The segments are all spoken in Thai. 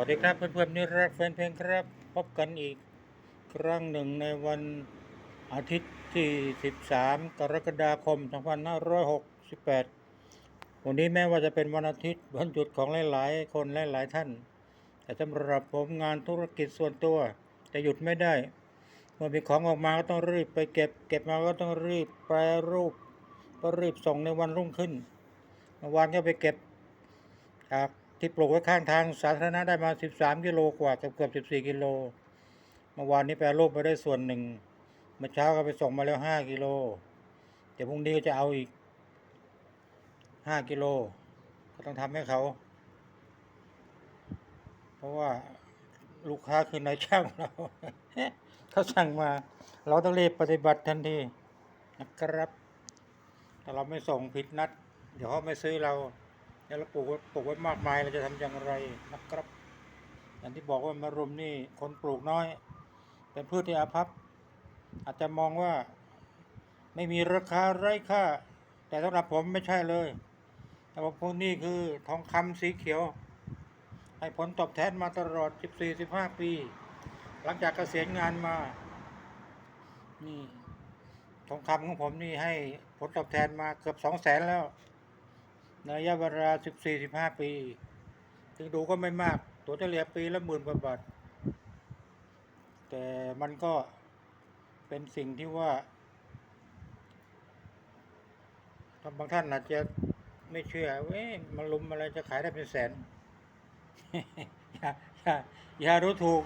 วัสดีครับเพื่อนๆนี่รักแฟนเพลงครับ พบกันอีกครั้งหนึ่งในวันอาทิตย์ที่ 13 กรกฎาคม 2568 วันนี้แม้ว่าจะเป็นวันอาทิตย์วันหยุดของหลายๆ คนหลายๆท่าน แต่สำหรับผมงานธุรกิจส่วนตัวจะหยุดไม่ได้ เมื่อมีของออกมาก็ต้องรีบไปเก็บ เก็บมาก็ต้องรีบแปรรูปก็รีบส่งในวันรุ่งขึ้นเมื่อวานก็ไปเก็บจาก ที่ปลูกไว้ข้างทางสาธารณะได้มา 13 กิโลกว่าเกือบเกือบ14 กิโล เมื่อวานนี้แปรรูปไปได้ส่วนหนึ่ง เมื่อเช้าก็ไปส่งมาแล้ว 5 กิโล เดี๋ยวพรุ่งนี้ก็จะเอาอีก 5 กิโล ก็ต้องทำให้เขา เพราะว่าลูกค้าคือนายช่างเรา เขาสั่งมา เราต้องรีบปฏิบัติทันทีนะครับ ถ้าเราไม่ส่งผิดนัด เดี๋ยวเขาไม่ซื้อเรา แล้วเราปลูกไว้ปลูกไว้มากมายเราจะทำอย่างไรนะครับ อย่างที่บอกว่ามะรุมนี่คนปลูกน้อย เป็นพืชที่อาภัพ อาจจะมองว่าไม่มีราคาไร้ค่า แต่สำหรับผมไม่ใช่เลยแต่ว่าพวกนี้คือทองคำสีเขียว ให้ผลตอบแทนมาตลอด 14-15 ปี หลังจากเกษียณงานมา นี่ทองคำของผมนี่ให้ผลตอบแทนมาเกือบ2 0 0แสนแล้ว ระยะเวลา 14-15 ปี ถึงดูก็ไม่มาก ตัวเฉลี่ยปีละหมื่นกว่าบาท แต่มันก็เป็นสิ่งที่ว่าบางท่านอาจจะไม่เชื่อเว้ยมาลุมอะไรจะขายได้เป็นแสน อย่าอย่าอย่ารู้ถูก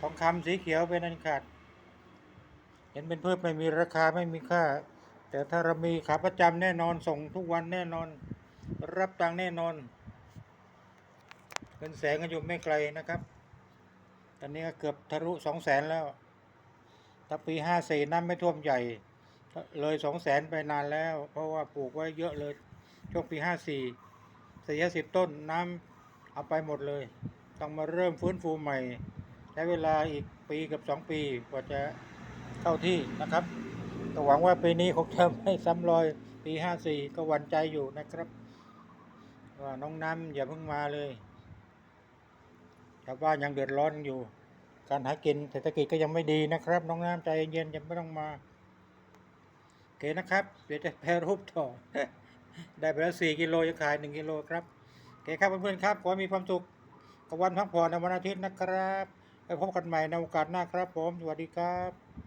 ทองคำสีเขียวเป็นอันขาด เห็นเป็นเพืชไม่มีราคาไม่มีค่า แต่ถ้าเรามีขาประจำแน่นอนส่งทุกวันแน่นอน รับตังแน่นอนเงินแสนก็อยู่ไม่ไกลนะครับ ตอนนี้ก็เกือบทะลุสองแสนแล้ว ถ้าปีห้าสี่น้ำไม่ท่วมใหญ่ เลยสองแสนไปนานแล้ว เพราะว่าปลูกไว้เยอะเลย ช่วงปีห้าสี่สี่สิบต้นน้ำเอาไปหมดเลย ต้องมาเริ่มฟื้นฟูใหม่ใช้เวลาอีกปีกับสองปีกว่าจะเข้าที่นะครับ ก็หวังว่าปีนี้คงจะไม่ซ้ำรอยปีห้าสี่ก็หวั่นใจอยู่นะครับ ว่าน้องน้ำอย่าเพิ่งมาเลยชาวบ้านยังเดือดร้อนอยู่ การหากินเศรษฐกิจก็ยังไม่ดีนะครับ น้องน้ำใจเย็นๆยังไม่ต้องมาโอเคนะครับเดี๋ยวจะแปรรูปต่อ ได้ไปแล้วสี่กิโลจะขายหนึ่งกิโลครับโอเคครับเพื่อนๆครับขอให้มีความสุขกับวันพักผ่อนในวันอาทิตย์นะครับไปพบกันใหม่ในโอกาสหน้าครับผม สวัสดีครับ